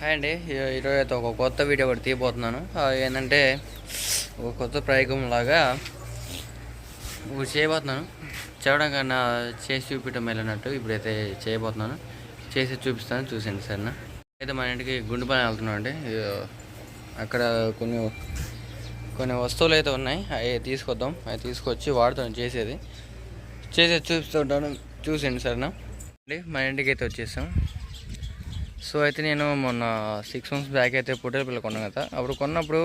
Hi అండి. ఈరోజు అయితే ఒక కొత్త వీడియో ఒకటి తీయబోతున్నాను. ఏంటంటే ఒక కొత్త ప్రయోగం లాగా ఇప్పుడు చేయబోతున్నాను. చెప్పడం కన్నా చేసి చూపించడం వెళ్ళినట్టు ఇప్పుడైతే చేయబోతున్నాను. చేసి చూపిస్తాను చూసండి సరేనా అయితే మన ఇంటికి గుండు పని వెళ్తున్నాం అండి. అక్కడ కొన్ని కొన్ని వస్తువులు అయితే ఉన్నాయి. అవి తీసుకొద్దాం. అవి తీసుకొచ్చి వాడుతాను చేసేది. చేసేది చూపిస్తుంటాను చూసండి సరేనా అండి మన ఇంటికి అయితే వచ్చేసాం. సో అయితే నేను మొన్న సిక్స్ మంత్స్ బ్యాక్ అయితే పొట్టేల పిల్ల కొన్నాను కదా. అప్పుడు కొన్నప్పుడు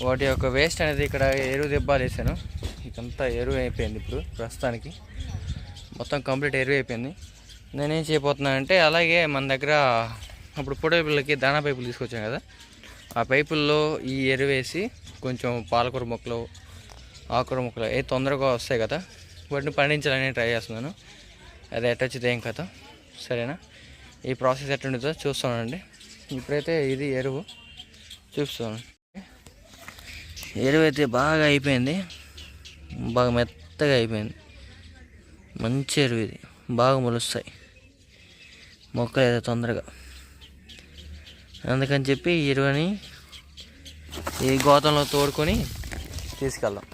వాటి యొక్క వేస్ట్ అనేది ఇక్కడ ఎరువు దెబ్బాలు వేసాను ఇకంతా ఎరువు అయిపోయింది ఇప్పుడు ప్రస్తుతానికి. మొత్తం కంప్లీట్ ఎరువు అయిపోయింది. నేనేం చేయబోతున్నానంటే అలాగే మన దగ్గర అప్పుడు పొట్టేల పిల్లకి దానా పైపులు తీసుకొచ్చాను కదా. ఆ పైపుల్లో ఈ ఎరువు వేసి కొంచెం పాలకూర మొక్కలు ఆకుకూర మొక్కలు ఏ తొందరగా వస్తాయి కదా. వాటిని పండించాలని ట్రై చేస్తున్నాను. అది ఎట్టొచ్చింది ఏం కదా సరేనా? ఈ ప్రాసెస్ ఎట్లుంటుందో చూస్తానండి. ఇప్పుడైతే ఇది ఎరువు. చూస్తాను ఎరువు అయితే బాగా అయిపోయింది. బాగా మెత్తగా అయిపోయింది. మంచి ఎరువు ఇది. బాగా మొలుస్తాయి. మొక్కలు అయితే తొందరగా. అందుకని చెప్పి ఈ ఎరువుని ఈ గోతంలో తోడుకొని తీసుకెళ్దాం.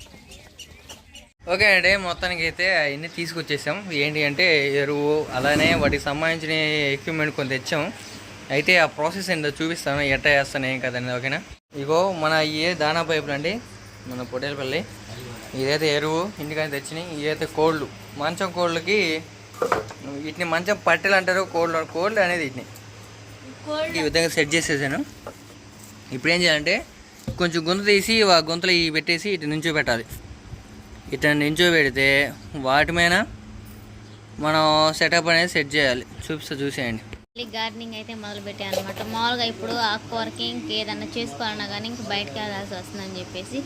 ఓకే అండి మొత్తానికి అయితే అవన్నీ తీసుకొచ్చేసాం. ఏంటి అంటే ఎరువు అలానే వాటికి సంబంధించిన ఎక్విప్మెంట్ కొంత తెచ్చాం. అయితే ఆ ప్రాసెస్ ఏంటో చూపిస్తాను ఎట్లా చేస్తాను ఏం కదండి ఓకేనా? ఇగో మన ఏ దానా పైపులు అండి మన పొట్టేలపల్లి. ఇదైతే ఎరువు ఇంటికైతే తెచ్చినాయి ఇదైతే కోళ్ళు మంచం కోళ్ళకి వీటిని మంచం పట్టెలు అంటారు కోళ్ళు కోళ్ళు అనేది వీటిని. ఈ విధంగా సెట్ చేసేసాను. ఇప్పుడు ఏం చేయాలంటే కొంచెం గొంతు తీసి ఆ గొంతులో ఇవి పెట్టేసి ఇటు నుంచో పెట్టాలి. ఇట్లా నించోబెడితే వాటి మీద మనం సెటప్ అనేది సెట్ చేయాలి. చూపిస్తా చూసేయండి. మళ్ళీ గార్డెనింగ్ అయితే మొదలు పెట్టాను అనమాట మామూలుగా ఇప్పుడు ఆకుకూరకి ఇంకేదన్నా చేసుకోవాలన్నా కానీ ఇంక బయటకు వెళ్ళాల్సి వస్తుందని చెప్పేసి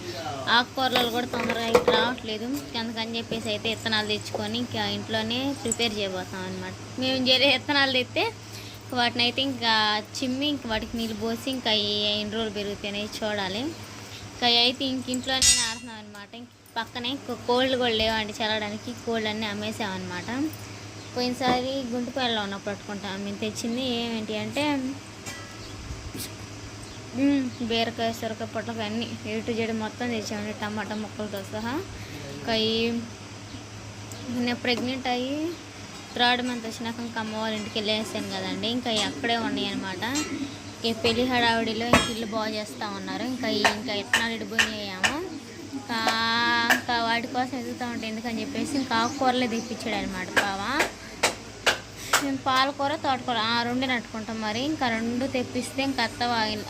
ఆకుకూరలు కూడా తొందరగా అయితే రావట్లేదు. అందుకని చెప్పేసి అయితే విత్తనాలు తెచ్చుకొని ఇంకా ఇంట్లోనే ప్రిపేర్ చేయబోతాం అనమాట మేము చేసే విత్తనాలు తెస్తే వాటిని అయితే ఇంకా చిమ్మి ఇంక వాటికి నీళ్ళు పోసి ఇంకా ఎన్ని రోజులు పెరుగుతాయి చూడాలి. ఇంకా అయితే ఇంక ఇంట్లోనే నాడుతున్నాం అనమాట ఇంక పక్కనే కోల్డ్ కూడా లేవండి చల్లడానికి. కోల్డ్ అన్నీ అమ్మేసామన్నమాట. పోయినసారి గుంటుపల్లిలో ఉన్నప్పుడు పట్టుకుంటాం. మేము తెచ్చింది ఏమేంటి అంటే బీరకాయ సొరకాయ పొట్లకాయ అన్నీ ఎటు టు మొత్తం తెచ్చామండి. టమాటా ముక్కలతో సహా. ఇంకా నేను ప్రెగ్నెంట్ అయ్యి థర్డ్ మంత్ వచ్చినాక ఇంకా అమ్మ వాళ్ళ ఇంటికి వెళ్ళేసాను కదండి. ఇంకా అక్కడే ఉన్నాయి అనమాట ఈ పెళ్ళి హడావిడిలో ఇంక ఇల్లు బాగు చేస్తూ ఉన్నారు. ఇంకా ఇంకా ఎట్నాలు ఇడిపోయాము ఇంకా ఇంకా వాటి కోసం ఎదుగుతూ ఉంటాయి ఎందుకని చెప్పేసి ఇంకా ఆకుకూరలే తెప్పించాడు అనమాట బావా. మేము పాలకూర తోటకూర ఆ రెండు నట్టుకుంటాం మరి. ఇంకా రెండు తెప్పిస్తే ఇంకా అత్త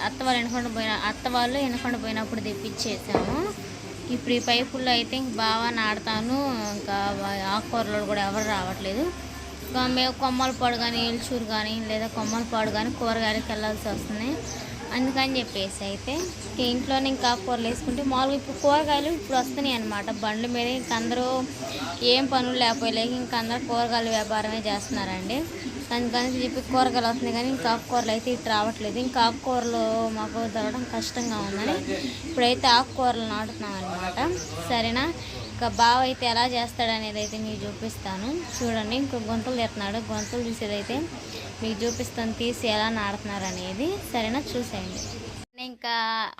అత్త వాళ్ళు వెనకుండా పోయిన అత్త వాళ్ళు వెనకుండా పోయినప్పుడు తెప్పించేసాము. ఇప్పుడు ఈ పైపుల్లో అయితే ఇంక బాగా నాడతాను ఇంకా ఆకుకూరలో కూడా ఎవరు రావట్లేదు. ఇంకా మేము కొమ్మలపాడు కానీ ఏల్చూరు కానీ లేదా కొమ్మలపాడు కానీ కూరగాయలకు వెళ్ళాల్సి వస్తుంది. అందుకని చెప్పేసి అయితే ఇంట్లోనే ఇంకా కూరలు వేసుకుంటే మామూలుగా ఇప్పుడు కూరగాయలు ఇప్పుడు వస్తున్నాయి అనమాట బండ్ల మీద ఇంక అందరూ ఏం పనులు లేకపోయలేక ఇంక అందరూ కూరగాయల వ్యాపారమే చేస్తున్నారండి. అందుకని చెప్పి కూరగాయలు వస్తున్నాయి కానీ ఇంకా ఆకుకూరలు అయితే ఇటు రావట్లేదు. ఇంకా ఆకుకూరలు మాకు దొరకడం కష్టంగా ఉందని ఇప్పుడైతే ఆకుకూరలు నాటుతున్నాం అనమాట సరేనా? ఇంకా బావ అయితే ఎలా చేస్తాడు అనేది అయితే మీకు చూపిస్తాను. చూడండి ఇంకో గొంతులు తీస్తున్నాడు గొంతులు తీసేదైతే మీకు చూపిస్తాను తీసి ఎలా నాడుతున్నారు అనేది. సరేనా? చూసేయండి. ఇంకా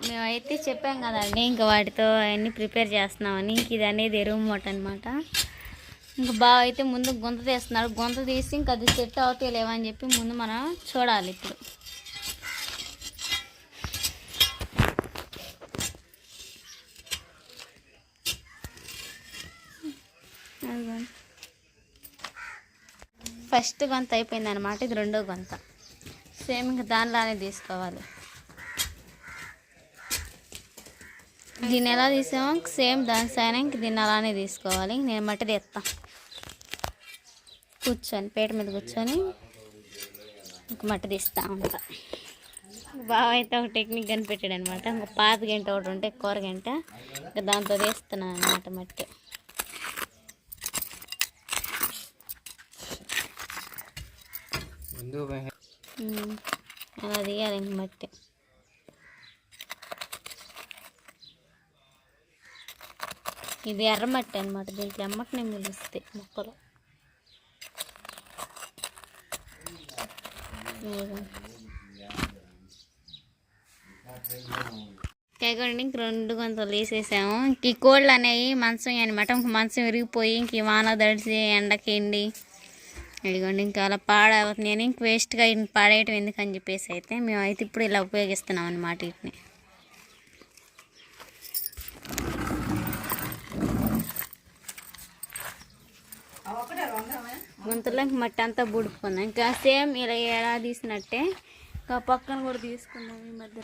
మేమైతే చెప్పాం కదండి ఇంకా వాటితో అవన్నీ ప్రిపేర్ చేస్తున్నామని. ఇంక ఇది అనేది ఎరువు మూట అనమాట ఇంకా బాగా అయితే ముందు గొంత తీస్తున్నాడు. గొంత తీసి ఇంకా అది సెట్ అవుతే లేవని చెప్పి ముందు మనం చూడాలి ఇప్పుడు. అదిగోండి. ఫస్ట్ గొంత అయిపోయింది అనమాట ఇది రెండో గొంత. సేమ్ ఇంకా దానిలానే తీసుకోవాలి. దీన్ని ఎలా తీసామో సేమ్ దాని సైన ఇంక దీన్ని అలానే తీసుకోవాలి. నేను మట్టి తీస్తా కూర్చొని పేట మీద కూర్చొని ఇంక మట్టి తీస్తా ఉంటా బాగా అయితే ఒక టెక్నిక్ కనిపెట్టాడు అనమాట ఇంకా పాత గంట ఒకటి ఉంటే కూర గంట ఇంకా దాంతో తీస్తున్నాను అనమాట మట్టి. అలా తీయాలి ఇంక మట్టి. ఇది ఎర్రమట్టి అనమాట దీంట్లో ఎమ్మటనే మిలుస్తాయి మొక్కలు. తెగండి ఇంక రెండు గంటలు వేసేసాము ఇంక ఈ కోళ్ళు అనేవి మంచం అనమాట ఇంక మంచం విరిగిపోయి ఇంక వాన దడిచి ఎండకి ఎండి ఇదిగోండి ఇంకా అలా పాడవుతుంది అని ఇంక వేస్ట్గా ఇన్ని పాడేయటం ఎందుకని చెప్పేసి అయితే మేము అయితే ఇప్పుడు ఇలా ఉపయోగిస్తున్నాం అనమాట వీటిని. గుంతలో ఇంక మట్టి అంతా బుడుకున్నాం ఇంకా సేమ్ ఇలా ఎలా తీసినట్టే ఇంకా పక్కన కూడా తీసుకున్నాం ఈ మధ్య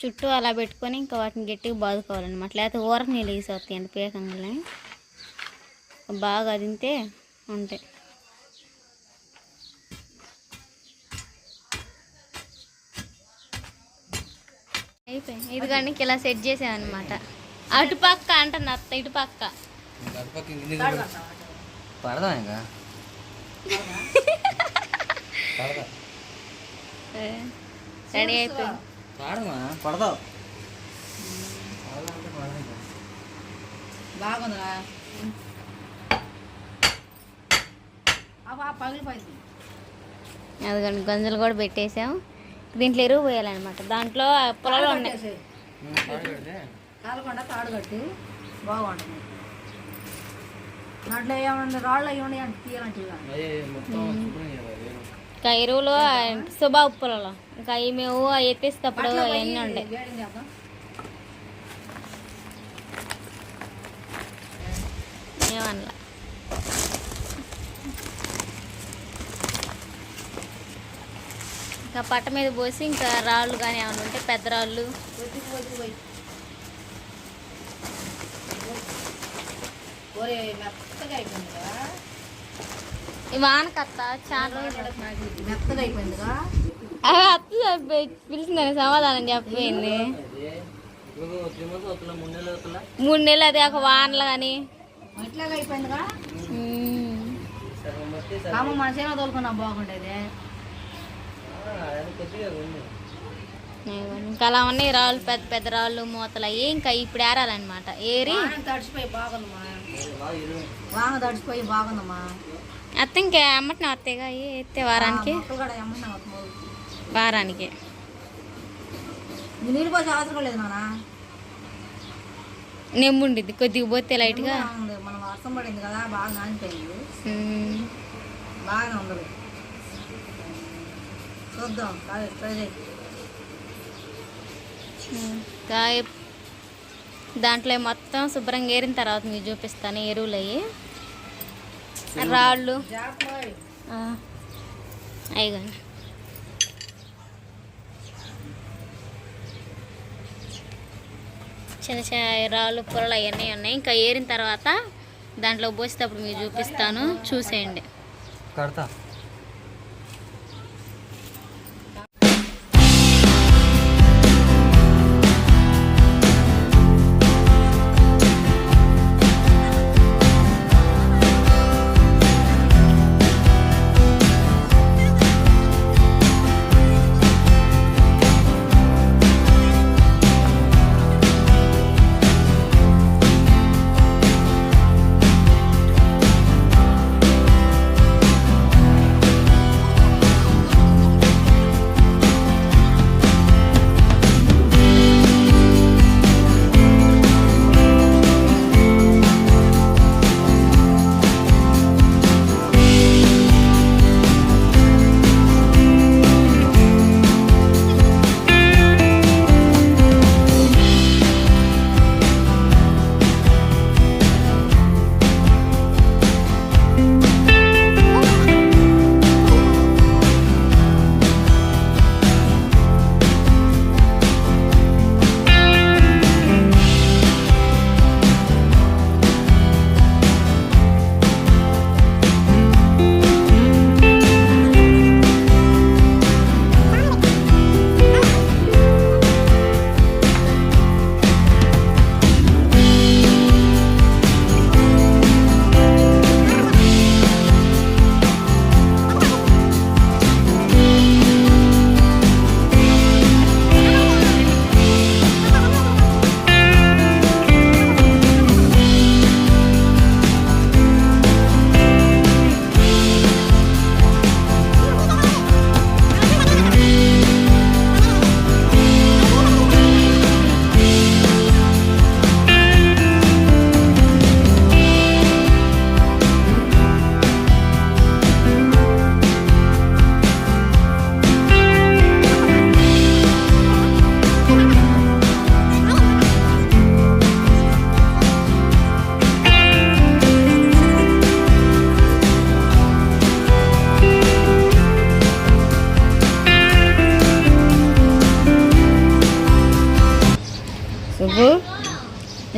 చుట్టూ అలా పెట్టుకొని ఇంకా వాటిని గట్టిగా బాదుకోవాలన్నమాట. లేకపోతే ఊర నీళ్ళు వేసేస్తాయండి పీకంగానే. బాగా తింటే ఉంటాయి అయిపోయింది. ఇది కానీ ఇలా సెట్ చేసామన్నమాట అటు పక్క అంటున్నా అత్త ఇటు పక్క. పడదా ఇంకా? పడదా రెడీ అయిపోయింది. పాడమా? పడదావు పడదా అంటే పడదా ఇంకా. బాగుందా అబ్బా పగిలిపోయింది అదిగోండి గంజలు కూడా పెట్టేసాం. దీంట్లో ఎరువు పోయాలన్నమాట. దాంట్లో పొలాలు ఉన్నాయి. కాలకుండా తాడు కట్టి బాగుంటుంది. దాంట్లో ఏమన్నా రాళ్ళు అవి ఉన్నాయి అంటే తీయాలంటే ఇంకా ఎరువులు సుబా ఉప్పులలో ఇంకా అవి మేము ఎత్తేసేటప్పుడు అవన్నీ చేద్దాం ఏమన్నా ఇంకా పట్ట మీద పోసి ఇంకా రాళ్ళు కానీ ఏమైనా ఉంటే పెద్ద రాళ్ళు మెత్తగా అయిపోయింది కదా ఈ వానకత్త చాలా అత్త పిలిచిందని సమాధానం చెప్పిపోయింది మూడు నెలలు అది ఒక వానలు కానీ. ఎట్లాగా అయిపోయిందిగా సగం బట్టి సగం కామ మన సేవ తోలుకున్నా బాగుండేది. ఇంకా అలా ఉన్నాయి రాళ్ళు పెద్ద పెద్ద రాళ్ళు మూతలు అయ్యి ఇంకా ఇప్పుడు ఏరాలన్నమాట. ఏరి. తడిచిపోయి బాగుందమ్మా. వాన తడిచిపోయి బాగుందమ్మా. అత్త ఇంకా అమ్మటిని వస్తాయిగా ఎత్తే వారానికి? వారానికి. నీళ్ళు పోసే అవసరం లేదు నాన్న. నెమ్ముండిద్ది కొద్దిగా పోతే లైట్గా. ఉంది. మన వర్షం పడింది కదా బాగా నానిపోయింది. ఉమ్. బాగానే ఉండదు చూద్దాం కాదు ట్రై చేయి. ఇంకా ఎప్- దాంట్లో మొత్తం శుభ్రంగా ఏరిన తర్వాత మీకు చూపిస్తాను ఎరువులు అయ్యి. రాళ్ళు. అయ్యగాని చిన్న చిన్న రాళ్ళు పొరలు అవన్నీ ఉన్నాయి. ఇంకా ఏరిన తర్వాత దాంట్లో పోసేటప్పుడు మీకు చూపిస్తాను. చూసేయండి. కడతా.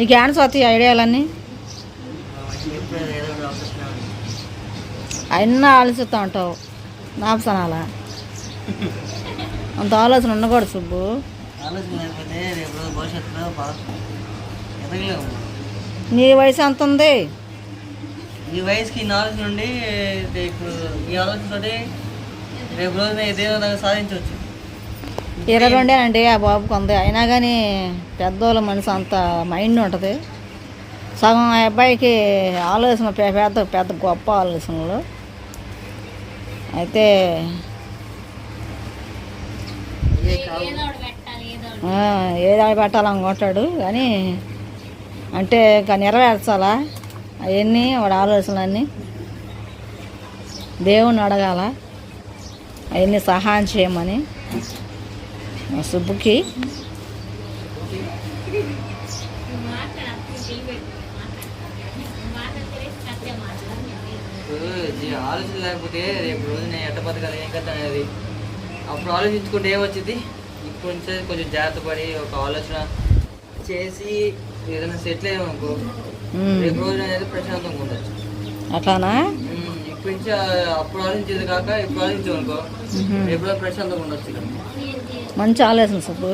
నీకు ఏమన్నా వస్తాయి ఐడియాలన్నీ. అన్నీ ఆలోచిస్తూ ఉంటావు. నాపసనాలా? అంత ఆలోచన ఉండకూడదు సుబ్బు. నీ వయసు ఎంత ఉంది? ఈ వయసుకి ఈ నాలెడ్జ్ నుండి ఇప్పుడు ఈ ఆలోచనతోటి రేపు రోజున ఏదైనా సాధించవచ్చు. ఇరవై రెండేనండి ఆ బాబుకి ఉంది. అయినా కానీ పెద్దోళ్ళ మనసు అంత మైండ్ ఉంటుంది. సగం ఆ అబ్బాయికి ఆలోచన పెద్ద పెద్ద గొప్ప ఆలోచనలు. అయితే ఏదో పెట్టాలనుకుంటాడు. కానీ అంటే ఇంకా నెరవేర్చాలా? అవన్నీ వాడు ఆలోచనలన్నీ దేవుణ్ణి అడగాల? అవన్నీ సహాయం చేయమని. మా సుబ్బుకి ఇప్పుడు ఆలోచన లేకపోతే రేపు రోజున ఎట్ట బతకాలి ఏం కథ అనేది అప్పుడు ఆలోచించుకుంటే ఏమొచ్చింది ఇప్పుడు నుంచే కొంచెం జాగ్రత్త పడి ఒక ఆలోచన చేసి ఏదైనా సెటిల్ అయ్యామనుకో రేపు రోజున అనేది ప్రశాంతంగా ఉండొచ్చు అట్లానా ఉమ్, ఇప్పటి నుంచి అప్పుడు ఆలోచించేది కాక ఇప్పుడు ఆలోచించామనుకో. రేపు రోజు ప్రశాంతంగా ఉండొచ్చు. మంచి ఆలోచన సుబ్బు.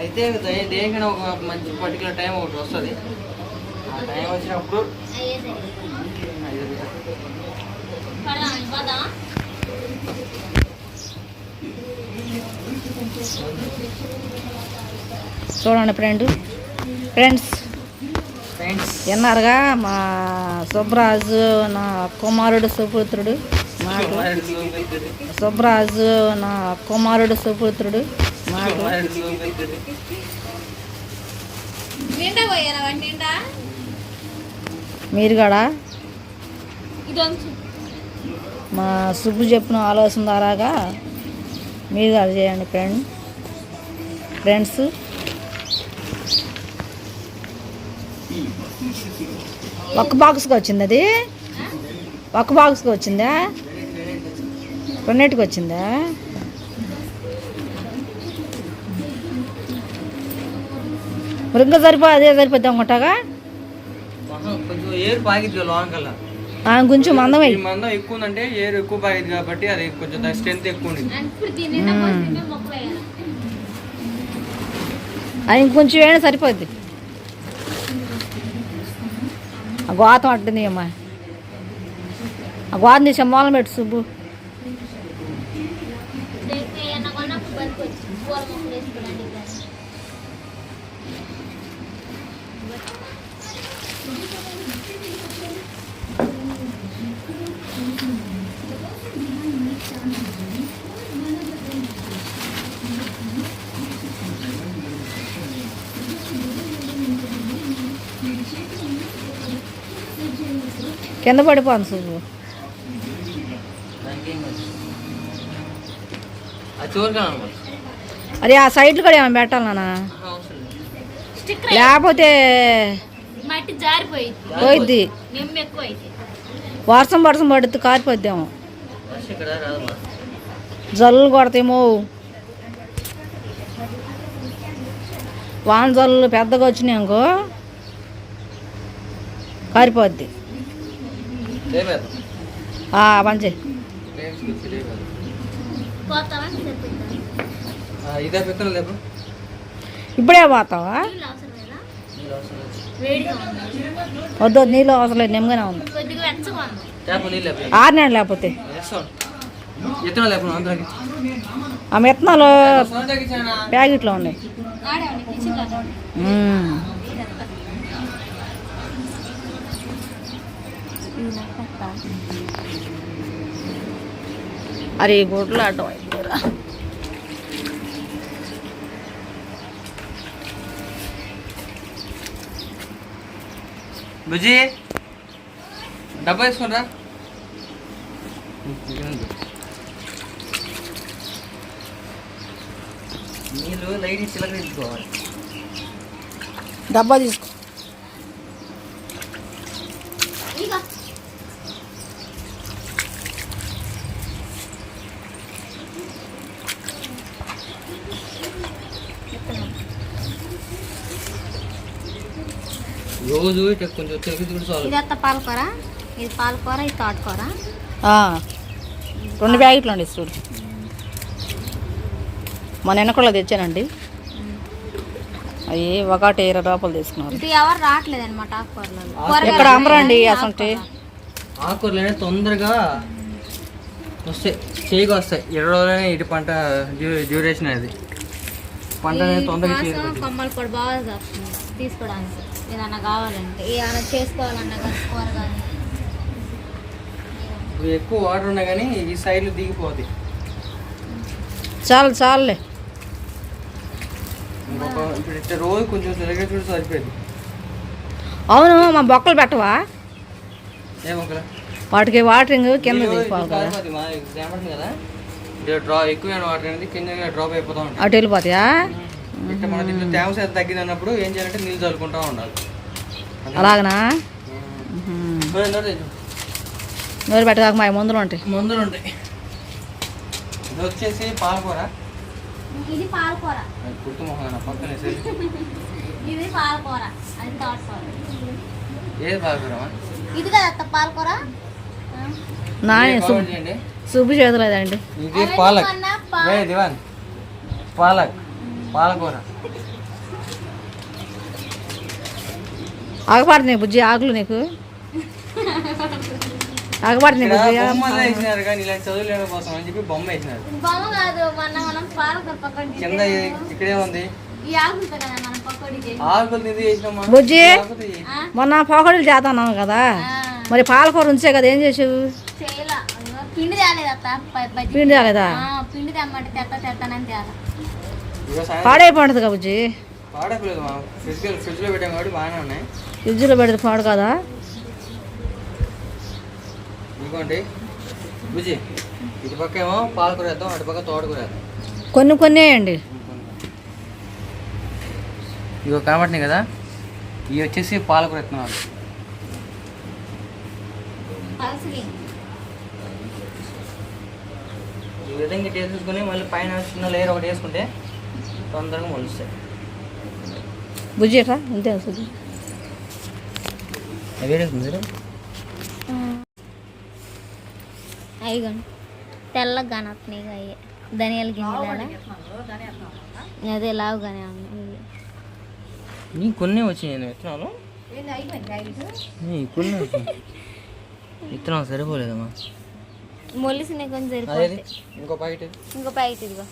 అయితే దేనికైనా ఒక మంచి పర్టికులర్ టైం ఒకటి వస్తుంది. ఆ టైం వచ్చినప్పుడు చూడండి ఫ్రెండ్ ఫ్రెండ్స్ ఫ్రెండ్స్ విన్నారుగా మా సుబ్బరాజు నా కుమారుడు సుపుత్రుడు? మాకు సుబ్బరాజు నా కుమారుడు సుపుత్రుడు. మాకు. మీరు కూడా? మా సుబ్బు చెప్పిన ఆలోచన ద్వారాగా మీరు కూడా చేయండి ఫ్రెండ్. ఫ్రెండ్స్. ఒక్క బాక్స్కి వచ్చింది అది? ఒక్క బాక్స్కి వచ్చిందా? రెండింటికి వచ్చిందా? మృంగ సరిపో అదే సరిపోద్ది అనుకుంటాగా కొంచెం ఈ మందం ఎక్కువ ఉందంటే ఏరు ఎక్కువ పాకిద్ది కాబట్టి అది కొంచెం స్ట్రెంత్ ఎక్కువ ఉంది అది ఇంకొంచెం వేయడం సరిపోద్ది. ఆ గోతం అట్టుంది అమ్మా. ఆ గోతం తీసే మూలం పెట్టు సుబ్బు రేపు ఏమన్నా కొన్నప్పుడు పనికొచ్చి పూల మొక్కలు వేసుకోవడానికి కానీ కింద పడిపోను సుబ్బు అరే ఆ సైడ్లు కూడా ఏమైనా పెట్టాలి నాన్న? లేకపోతే మట్టి జారిపోయింది పోయిద్ది. వర్షం వర్షం పడుతుంది కారిపోద్దేమో. జల్లు కొడతాయేమో. వాన జల్లు పెద్దగా వచ్చినాయి అనుకో కారిపోద్ది. ఇదే పెత్తనం లేపు. ఇప్పుడే పోతావా? వద్దు నీళ్ళు అవసరం లేదు నిమ్మగానే ఉంది. లేపు ఆరినాడు లేకపోతే? ఆ మెత్తనాలు ప్యాకెట్లో ఉన్నాయి. మ్మ్. అరే గుడ్లు అడ్డం అయిపోయారా బుజ్జి డబ్బా తీసుకుంటా నీళ్ళు లైట్ చిలకరించుకోవాలి డబ్బా తీసుకో. కొంచెం తెలిసి కూడా చాలు. ఇది అత్త పాలకూర ఇది పాలకూర ఇది తోటకూర. ఆ, రెండు ప్యాకెట్లు అండి చూడు. మన వెనకల్లో తెచ్చానండి. అవి ఒకటి ఇరవై రూపాయలు తీసుకున్నారు. ఇది ఎవరు రావట్లేదు అనమాట ఆకుకూరలలో ఎక్కడ అమ్మరండి అసలు ఆకుకూరలు? తొందరగా వస్తాయి. చేయికి వస్తాయి. ఇరవై రోజులనే ఇటు పంట డ్యూ- డ్యూరేషన్ అది పంట అనేది తొందరగా కొమ్మలు కూడా బాగా తీసుకోవడానికి. ఏదన్నా కావాలంటే ఏదైనా చేసుకోవాలన్నా కూర కానీ. ఎక్కువ వాటర్ ఉన్నా కానీ ఈ సైడ్లు దిగిపోద్ది. చాలు చాలులే. ఇంకొక ఇప్పుడు ఇట్లా రోజు కొంచెం తిరగ చూడు సరిపోయింది. అవును మా బొక్కలు పెట్టవా? ఏమొకలా వాటికి వాటరింగ్ కింద తీసుకోవాలి కదా. డ్రా ఎక్కువ వాటర్ అనేది కింద డ్రాప్ అయిపోతా అటు వెళ్ళిపోతాయా? ఇట్లా మన దీంట్లో తేమ శాతం తగ్గింది అన్నప్పుడు ఏం చేయాలంటే నీళ్ళు చల్లుకుంటా ఉండాలి. అలాగనా. నోరు పెట్టగాక మా ముందులు ఉంటాయి. మందులు ఉంటాయి. ఇది వచ్చేసి పాలకూర. ఇది పాలకూర. గుర్తు మొహం పక్కన ఇది పాలకూర. అది తోటకూర ఏది పాలకూర ఇది కదా అత్త పాలకూర? నాని సుబ్బు చేతులేదండి ఇది పాలక్. ఏ దివాన్? పాలక్. పాలకూర ఆగపడుతున్నాయి బుజ్జి ఆకులు నీకు. బుజ్జి బొమ్మలు వేసినారు కానీ ఇలాంటి చదువులు లేని కోసం అని చెప్పి బొమ్మ వేసినారు. బొమ్మ కాదు మొన్న మనం పాలకూర పక్కన కింద ఇక్కడే ఉంది. బుజ్జి. మొన్న పోకడలు మరి పాలకూర ఉంచే కదా ఏం చేసావు? పిండి తేలేదు పిండి తేలేదా? ఆ, పిండి తెమ్మంటే తెత్త తెత్తనని తేలా. పాడైపోతుంది కదా బుజ్జి? పాడకలేదు మా ఫ్రిడ్జ్ ఫ్రిడ్జ్లో పెట్టాం కాబట్టి బాగానే ఉన్నాయి. ఫ్రిడ్జ్లో పెడితే పాడు కదా? ఇంకోండి బుజ్జి ఇటు పక్క ఏమో పాలకూర వేద్దాం అటు పక్క తోటకూర వేద్దాం. కొన్ని కొన్ని వేయండి. ఇగో కనబడుతున్నాయి కదా? ఇవి వచ్చేసి పాలకూర విత్తనాలు. ఈ విధంగా వేసుకుని మళ్ళీ పైన చిన్న లేయర్ ఒకటి వేసుకుంటే తొందరగా మొలుస్తాయి. బుజ్జి వస్తుంది అవి వేడేస్తుంది అయిగోండి తెల్లగా కానొస్తున్నాయి ఇక అయ్యే. ధనియాల గింజల అదే లావుగానే ఉన్నాయి ఇవి. నీ కొన్ని వచ్చినాయి విత్తనాలు? నీ కొన్ని విత్తనాలు సరిపోలేదమ్మా. మొలిసినాయి కొంచెం సరిపోతాయి. ఇంకో ప్యాకెట్. ఇంకో ప్యాకెట్ ఇదిగో.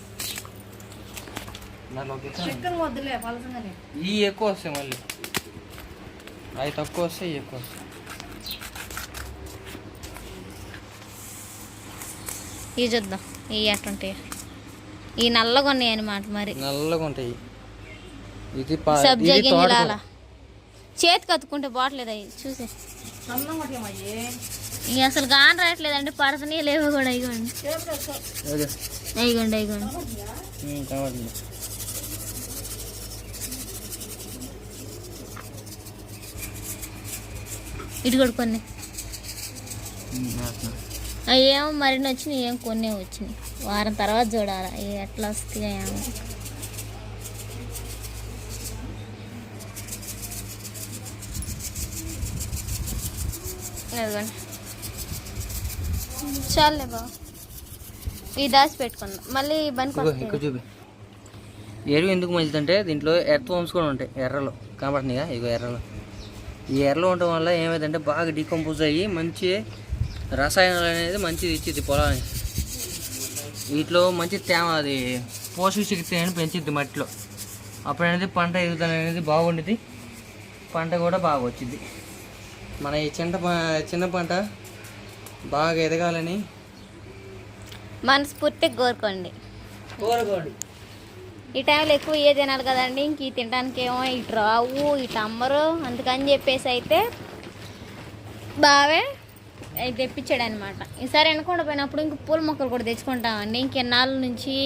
ఈ ఎక్కువ వస్తాయి మళ్ళీ. అవి తక్కువ వస్తాయి ఇవి ఎక్కువ వస్తాయి. ఇవి చూద్దాం ఇవి ఎట్టుంటాయి ఈ నల్లగా ఉన్నాయి అనమాట మరి. నల్లగా ఉంటాయి. ఇది సబ్జా. గింజల చేతికి అతుక్కుంటే బాగలేదు అవి చూసి ఇవి అసలు గాని రావట్లేదండి పడతనే లేవు కూడా ఇగోండి. అదే. అయిగోండి అయిగోండి ఇటు కూడా కొన్ని. ఏమో మరిన్ని వచ్చినాయి ఏం కొన్ని వచ్చినాయి వారం తర్వాత చూడాలి ఎట్లా వస్తాయో ఏమో. అదిగోండి. చాలే బాబు ఈ దాచి పెట్టుకుందాం. మళ్ళీ ఇక్కడ చూపి. ఎరువు ఎందుకు మంచిదంటే దీంట్లో ఎర్త్ వమ్స్ కూడా ఉంటాయి ఎర్రలు. కనబడుతున్నాయిగా ఇగో ఎర్రలు. ఈ ఎర్రలు ఉండటం వల్ల ఏమైందంటే బాగా డీకంపోజ్ అయ్యి మంచి రసాయనాలు అనేది మంచిది ఇచ్చింది పొలానికి. వీటిలో మంచి తేమ అది పోషక శక్తి అనేది పెంచిద్ది మట్టిలో. అప్పుడు అనేది పంట ఎదుగుదల అనేది బాగుండిద్ది. పంట కూడా బాగా వచ్చింది మన ఈ చిన్న ప- చిన్న పంట బాగా ఎదగాలని మనస్ఫూర్తిగా కోరుకోండి. కోరుకోండి. ఈ టైంలో ఎక్కువ ఏ తినాలి కదండి? ఇంక ఈ తినడానికి ఏమో ఇటు రావు ఇటు అమ్మరు. అందుకని చెప్పేసి అయితే బావే అవి తెప్పించాడు అనమాట ఈసారి వెనకుండా పోయినప్పుడు ఇంక పూల మొక్కలు కూడా తెచ్చుకుంటామండి. ఇంకెన్నాళ్ళ నుంచి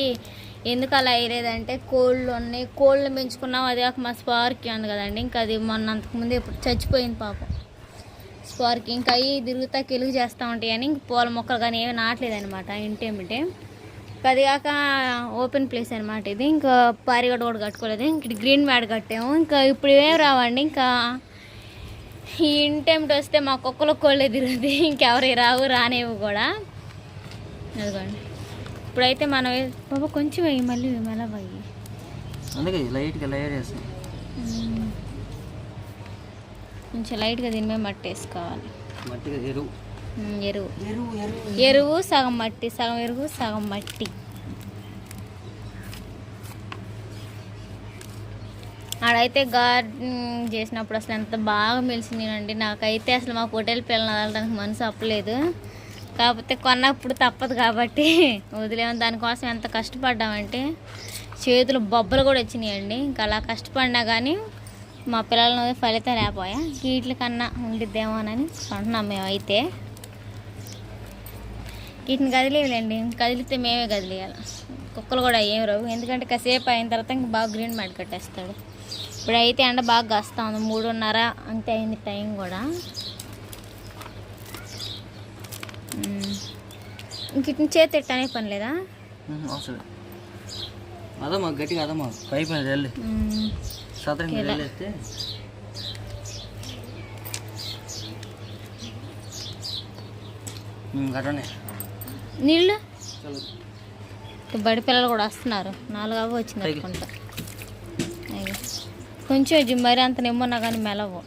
ఎందుకు అలా అయ్యేదంటే కోళ్ళు ఉన్నాయి. కోళ్ళు పెంచుకున్నాం. అది కాక మా స్పార్కి ఉంది కదండి. ఇంకా అది మొన్న అంతకుముందు ఇప్పుడు చచ్చిపోయింది పాపం స్పార్కి. ఇంకా అవి తిరుగుతా కెలుగు చేస్తూ ఉంటాయి అని ఇంక పూల మొక్కలు కానీ ఏమి నాటలేదు అనమాట ఇంటేమిటే అది కాక ఓపెన్ ప్లేస్ అనమాట ఇది. ఇంకా పారిగడ్డ కూడా కట్టుకోలేదు. ఇంక గ్రీన్ మ్యాడ్ కట్టాము. ఇంకా ఇప్పుడు ఏం రావండి? ఇంకా ఈ ఇంటెంట్ వస్తే మా కుక్కలు కోళ్ళే తిరుగుతాయి. ఇంకెవరి రావు రానేవి కూడా. అదిగోండి. ఇప్పుడైతే మనం బాబా కొంచెం వేయి మళ్ళీ మళ్ళీ వేయి అందుకే లైట్గా లేయర్ కొంచెం లైట్గా దీని మీద మట్టి వేసుకోవాలి. మట్టిగా ఎరువు. ఎరువు. ఎరువు సగం మట్టి సగం ఎరువు సగం మట్టి. ఆడైతే గార్డెన్ చేసినప్పుడు అసలు ఎంత బాగా మెలిసిందండి నాకైతే అసలు మా పొట్టేలు పిల్లలు వదలడానికి మనసు అప్పలేదు కాకపోతే కొన్నప్పుడు తప్పదు కాబట్టి వదిలేము. దానికోసం ఎంత కష్టపడ్డామంటే చేతులు బొబ్బలు కూడా వచ్చినాయండి. ఇంకా అలా కష్టపడినా కానీ మా పిల్లలను ఫలితం లేకపోయా. వీటి కన్నా ఉండిద్దేమోనని అంటున్నాం మేమైతే. వీటిని కదిలేవులేండి. కదిలితే మేమే కదిలేయాలి. కుక్కలు కూడా ఏం రావు. ఎందుకంటే కాసేపు అయిన తర్వాత ఇంక బాగా గ్రీన్ మ్యాట్ కట్టేస్తాడు. ఇప్పుడైతే ఎండ బాగా కాస్తా ఉంది మూడున్నర అంతే అయింది టైం కూడా. ఉమ్. ఇంక ఇట్ని చేతి ఎట్టనే పని లేదా? అదమ్మా గట్టిగా అదమ్మా. వెళ్ళి. సదరం. వెళ్ళేస్తే అటనే నీళ్ళు? బడి పిల్లలు కూడా వస్తున్నారు. నాలుగు అవ్వ వచ్చింది. అనుకుంటా. కొంచెం మరి అంత నిమ్మన్నా కానీ మెలవు.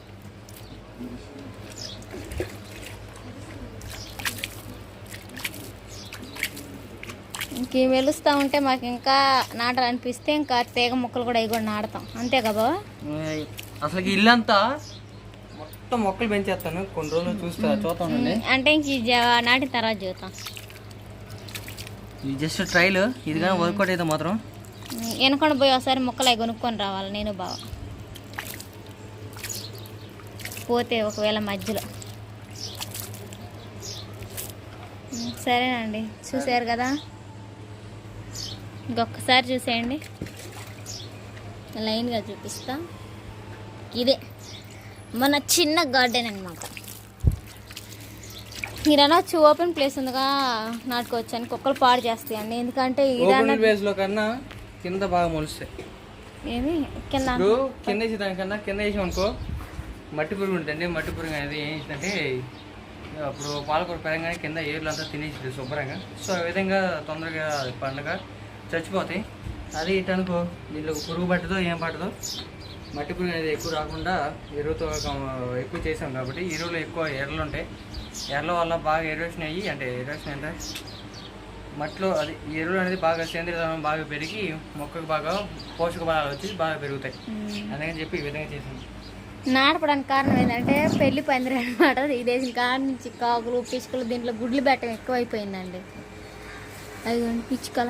ఇంకేం వెలుస్తూ ఉంటే మాకు ఇంకా నాటాలనిపిస్తే ఇంకా తీగ ముక్కలు కూడా అవి కూడా నాడతాం అంతే కదా అసలు ఇల్లంతా మొత్తం మొక్కలు పెంచేస్తాను. కొన్ని రోజులు చూస్తా చూస్తా ఉండండి అంటే ఇంక నాటిన తర్వాత చూద్దాం. ఇది జస్ట్ ట్రైల్ ఇది కానీ వర్కౌట్ అయితే మాత్రం. వెనకుండా పోయి ఒకసారి ముక్కలు అవి కొనుక్కొని రావాలి నేను బావ. పోతే ఒకవేళ మధ్యలో. సరేనండి చూసారు కదా? ఇంకొకసారి చూసేయండి. లైన్గా చూపిస్తా. ఇదే మన చిన్న గార్డెన్ అనమాట మీరు అనొచ్చు ఓపెన్ ప్లేస్ ఉందిగా నాటుకోవచ్చు అని కుక్కలు పాడు చేస్తాయండి. ఎందుకంటే ఇదన్న ప్లేస్లో కన్నా కింద బాగా మొలుస్తాయి. ఏమి? కింద? కింద వేసి దానికన్నా కింద వేసాం అనుకో మట్టి పురుగు ఉంటుంది మట్టి పురుగు అనేది ఏం చేసిందంటే అప్పుడు పాలకూర పెరగానే కింద ఏర్లు అంతా తినేసింది శుభ్రంగా. సో ఆ విధంగా తొందరగా పండగ చచ్చిపోతాయి. అది ఇటనుకో దీంట్లో పురుగు పట్టదో ఏం పట్టదో మట్టి పురుగు అనేది ఎక్కువ రాకుండా ఎరువుతో ఎక్కువ చేసాం కాబట్టి ఎరువులో ఎక్కువ ఎర్రలు ఉంటాయి. ఎర్రల వల్ల బాగా ఎరోషన్ అయ్యి అంటే ఎరోషన్ అంటే మట్టిలో అది ఎరువులు అనేది బాగా సేంద్రియ బాగా పెరిగి మొక్కకు బాగా పోషక బలాలు వచ్చి బాగా పెరుగుతాయి. అందుకని చెప్పి ఈ విధంగా చేసాం నాటపడానికి కారణం ఏంటంటే పెళ్ళి పందిరి అనమాట ఇదేసిన కాడ నుంచి కాకులు పిచ్చుకలు దీంట్లో గుడ్లు పెట్టడం ఎక్కువైపోయిందండి. అదిగోండి పిచ్చుకల.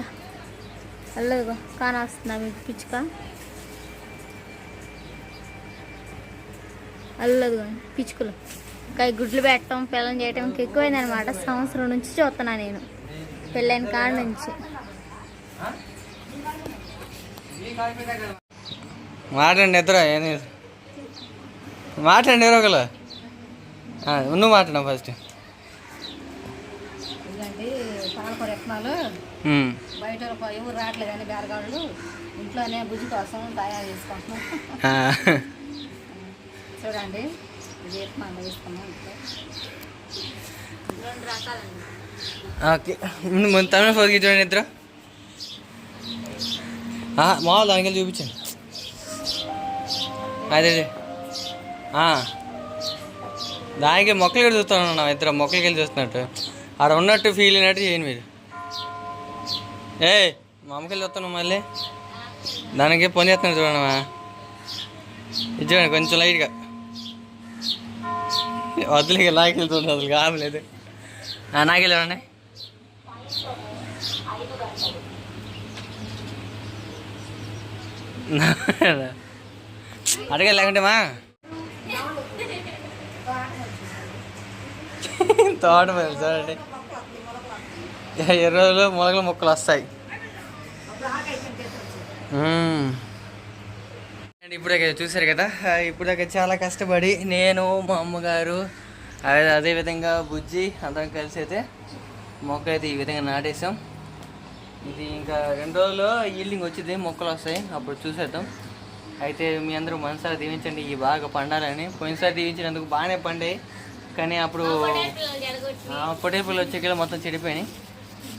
అల్లదిగో కానొస్తుందా మీకు పిచ్చుక. అల్లదిగోండి పిచ్చుకలు. ఇంకా గుడ్లు పెట్టడం పిల్లలు చేయటం ఇంకా ఎక్కువైంది అనమాట సంవత్సరం నుంచి చూస్తున్నా నేను. పెళ్ళైన కాడ నుంచి. మాట్లాడండి ఇద్దరు ఏం మాట్లాడండి ఎవరో ఒకరు నువ్వు మాట్లాడు ఫస్ట్ పాలకూర విత్తనాలు బయట ఎవరు రావట్లేదండి బేరగాళ్ళు ఇంట్లోనే బుజ్జి కోసం తయారు చేసుకుంటున్నాం చూడండి. ఇది విత్తనాలు వేసుకున్నాం ఇంట్లో రెండు రకాలండి. ఓకే. ముందు తమిళ ఫోర్ చూడండి ఇద్దరు. మామూలు దానికి చూపించండి. అదే. దానికి మొక్కలు వెళ్ళి చూస్తాను ఇద్దరు మొక్కలకి వెళ్ళి చూస్తున్నట్టు. ఆడ ఉన్నట్టు ఫీల్ అయినట్టు చేయండి మీరు. ఏ మా అమ్మకి వెళ్ళి వస్తాను మళ్ళీ? దానికి పని చేస్తున్నాడు చూడమ్మా ఇది చూడండి కొంచెం లైట్గా వదిలిగా నాకు వెళ్తుంది అసలు కావలేదు. నాకు వెళ్ళండి అడగా లేకుంటే మా. తోట మరి చూడండి. ఎర్ర రోజులు మొలకలు మొక్కలు వస్తాయి. అండ్ ఇప్పుడే కదా చూసారు కదా? ఆ, ఇప్పుడే చాలా కష్టపడి నేను మా అమ్మగారు అదే అదేవిధంగా బుజ్జి అందరం కలిసి అయితే మొక్క అయితే ఈ విధంగా నాటేసాం ఇది ఇంకా రెండు రోజులు ఈల్డింగ్ వచ్చింది మొక్కలు వస్తాయి. అప్పుడు చూసేద్దాం. అయితే మీ అందరూ మనసారా దీవించండి ఈ బాగా పండాలని. పోయినసారి దీవించినందుకు బాగానే పండాయి. కానీ అప్పుడు పొటే పిల్లలు వచ్చేకల్లా మొత్తం చెడిపోయినాయి.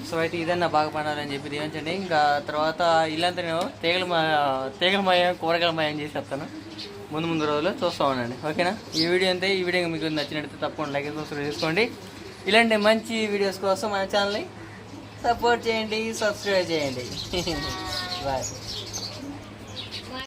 సో అయితే ఇదన్నా బాగా పండాలని చెప్పి దీవించండి ఇంకా తర్వాత ఇల్లంతా నేను తీగల మా తీగల మయం కూరగాయల మయం చేసి చెప్తాను. ముందు ముందు రోజుల్లో చూస్తూ ఉండండి. ఓకేనా? ఈ వీడియో అంతే. ఈ వీడియో మీకు నచ్చినట్టు తప్పకుండా లైక్ సబ్స్క్రైబ్ చేసుకోండి. ఇలాంటి మంచి వీడియోస్ కోసం మన ఛానల్ని సపోర్ట్ చేయండి సబ్స్క్రైబ్ చేయండి. బాయ్.